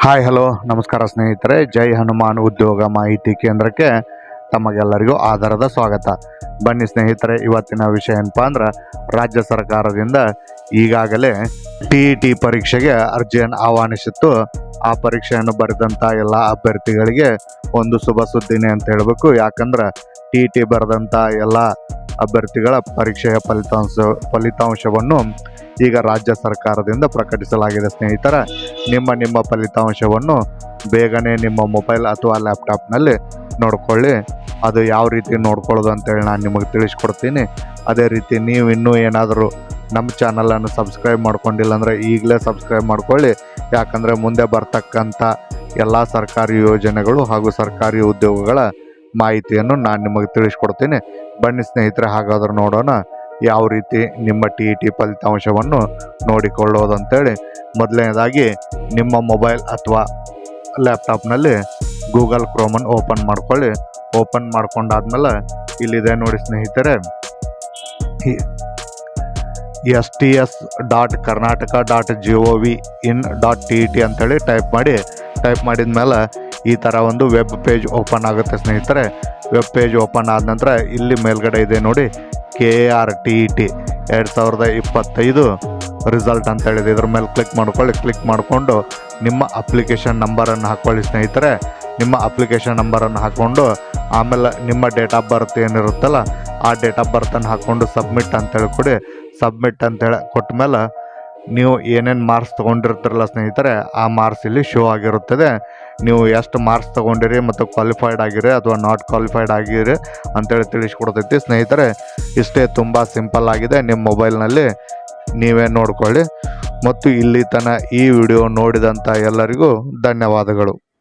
Hi hello ನಮಸ್ಕಾರ ಸ್ನೇಹಿತರೆ. ಜೈ ಹನುಮಾನ್ ಉದ್ಯೋಗ ಮಾಹಿತಿ ಕೇಂದ್ರಕ್ಕೆ ತಮಗೆಲ್ಲರಿಗೂ ಆಧಾರದ ಸ್ವಾಗತ. ಬನ್ನಿ ಸ್ನೇಹಿತರೆ, ಇವತ್ತಿನ ವಿಷಯ ಏನಪ್ಪ ಅಂದ್ರೆ, ರಾಜ್ಯ ಸರ್ಕಾರದಿಂದ ಈಗಾಗಲೇ ಟಿ ಇ ಟಿ ಪರೀಕ್ಷೆಗೆ ಅರ್ಜಿಯನ್ನು ಆಹ್ವಾನಿಸಿತ್ತು. ಆ ಪರೀಕ್ಷೆಯನ್ನು ಬರೆದಂಥ ಎಲ್ಲ ಅಭ್ಯರ್ಥಿಗಳಿಗೆ ಒಂದು ಶುಭ ಸುದ್ದಿನೇ ಅಂತ ಹೇಳಬೇಕು. ಯಾಕಂದ್ರೆ ಟಿ ಇ ಟಿ ಬರೆದಂಥ ಎಲ್ಲ ಅಭ್ಯರ್ಥಿಗಳ ಪರೀಕ್ಷೆಯ ಫಲಿತಾಂಶ ಫಲಿತಾಂಶವನ್ನು ಈಗ ರಾಜ್ಯ ಸರ್ಕಾರದಿಂದ ಪ್ರಕಟಿಸಲಾಗಿದೆ. ಸ್ನೇಹಿತರ, ನಿಮ್ಮ ನಿಮ್ಮ ಫಲಿತಾಂಶವನ್ನು ಬೇಗನೆ ನಿಮ್ಮ ಮೊಬೈಲ್ ಅಥವಾ ಲ್ಯಾಪ್ಟಾಪ್ನಲ್ಲಿ ನೋಡ್ಕೊಳ್ಳಿ. ಅದು ಯಾವ ರೀತಿ ನೋಡ್ಕೊಳ್ಳೋದು ಅಂತೇಳಿ ನಾನು ನಿಮಗೆ ತಿಳಿಸ್ಕೊಡ್ತೀನಿ. ಅದೇ ರೀತಿ ನೀವು ಇನ್ನೂ ಏನಾದರೂ ನಮ್ಮ ಚಾನಲನ್ನು ಸಬ್ಸ್ಕ್ರೈಬ್ ಮಾಡ್ಕೊಂಡಿಲ್ಲ ಅಂದರೆ ಈಗಲೇ ಸಬ್ಸ್ಕ್ರೈಬ್ ಮಾಡ್ಕೊಳ್ಳಿ. ಯಾಕಂದರೆ ಮುಂದೆ ಬರ್ತಕ್ಕಂಥ ಎಲ್ಲ ಸರ್ಕಾರಿ ಯೋಜನೆಗಳು ಹಾಗೂ ಸರ್ಕಾರಿ ಉದ್ಯೋಗಗಳ ಮಾಹಿತಿಯನ್ನು ನಾನು ನಿಮಗೆ ತಿಳಿಸ್ಕೊಡ್ತೀನಿ. ಬನ್ನಿ ಸ್ನೇಹಿತರೆ, ಹಾಗಾದ್ರೂ ನೋಡೋಣ ಯಾವ ರೀತಿ ನಿಮ್ಮ ಟಿ ಇ ಟಿ ಫಲಿತಾಂಶವನ್ನು ನೋಡಿಕೊಳ್ಳೋದು ಅಂತೇಳಿ ಮೊದಲನೇದಾಗಿ, ನಿಮ್ಮ ಮೊಬೈಲ್ ಅಥವಾ ಲ್ಯಾಪ್ಟಾಪ್ನಲ್ಲಿ ಗೂಗಲ್ ಕ್ರೋಮನ್ನು ಓಪನ್ ಮಾಡ್ಕೊಳ್ಳಿ. ಓಪನ್ ಮಾಡ್ಕೊಂಡಾದ್ಮೇಲೆ ಇಲ್ಲಿದೆ ನೋಡಿ ಸ್ನೇಹಿತರೆ S T S dot Karnataka dot G O V in dot T E T ಅಂತೇಳಿ ಟೈಪ್ ಮಾಡಿ. ಟೈಪ್ ಮಾಡಿದ ಮೇಲೆ ಈ ಥರ ಒಂದು ವೆಬ್ ಪೇಜ್ ಓಪನ್ ಆಗುತ್ತೆ ಸ್ನೇಹಿತರೆ. ವೆಬ್ ಪೇಜ್ ಓಪನ್ ಆದ ನಂತರ ಇಲ್ಲಿ ಮೇಲ್ಗಡೆ ಇದೆ ನೋಡಿ ಕೆ ಆರ್ ಟಿ ಟಿ ಎರಡು ಸಾವಿರದ ಇಪ್ಪತ್ತೈದು ರಿಸಲ್ಟ್ ಅಂತ ಹೇಳಿದೆ. ಇದ್ರ ಮೇಲೆ ಕ್ಲಿಕ್ ಮಾಡ್ಕೊಳ್ಳಿ. ಕ್ಲಿಕ್ ಮಾಡಿಕೊಂಡು ನಿಮ್ಮ ಅಪ್ಲಿಕೇಶನ್ ನಂಬರನ್ನು ಹಾಕ್ಕೊಳ್ಳಿ ಸ್ನೇಹಿತರೆ. ನಿಮ್ಮ ಅಪ್ಲಿಕೇಶನ್ ನಂಬರನ್ನು ಹಾಕ್ಕೊಂಡು ಆಮೇಲೆ ನಿಮ್ಮ ಡೇಟ್ ಆಫ್ ಬರ್ತ್ ಏನಿರುತ್ತಲ್ಲ, ಆ ಡೇಟ್ ಆಫ್ ಬರ್ತನ್ನು ಹಾಕ್ಕೊಂಡು ಸಬ್ಮಿಟ್ ಅಂತೇಳಿ ಕೊಡಿ ಸಬ್ಮಿಟ್ ಅಂತೇಳಿ ಕೊಟ್ಟ ಮೇಲೆ ನೀವು ಏನೇನು ಮಾರ್ಕ್ಸ್ ತೊಗೊಂಡಿರ್ತೀರಲ್ಲ ಸ್ನೇಹಿತರೆ, ಆ ಮಾರ್ಕ್ಸ್ ಇಲ್ಲಿ ಶೋ ಆಗಿರುತ್ತದೆ. ನೀವು ಎಷ್ಟು ಮಾರ್ಕ್ಸ್ ತೊಗೊಂಡಿರಿ ಮತ್ತು ಕ್ವಾಲಿಫೈಡ್ ಆಗಿರಿ ಅಥವಾ ನಾಟ್ ಕ್ವಾಲಿಫೈಡ್ ಆಗಿರಿ ಅಂತೇಳಿ ತಿಳಿಸ್ಕೊಡ್ತೈತಿ. ಸ್ನೇಹಿತರೆ, ಇಷ್ಟೇ ತುಂಬ ಸಿಂಪಲ್ ಆಗಿದೆ. ನಿಮ್ಮ ಮೊಬೈಲ್ನಲ್ಲಿ ನೀವೇ ನೋಡ್ಕೊಳ್ಳಿ. ಮತ್ತು ಇಲ್ಲಿ ತನಕ ಈ ವಿಡಿಯೋ ನೋಡಿದಂಥ ಎಲ್ಲರಿಗೂ ಧನ್ಯವಾದಗಳು.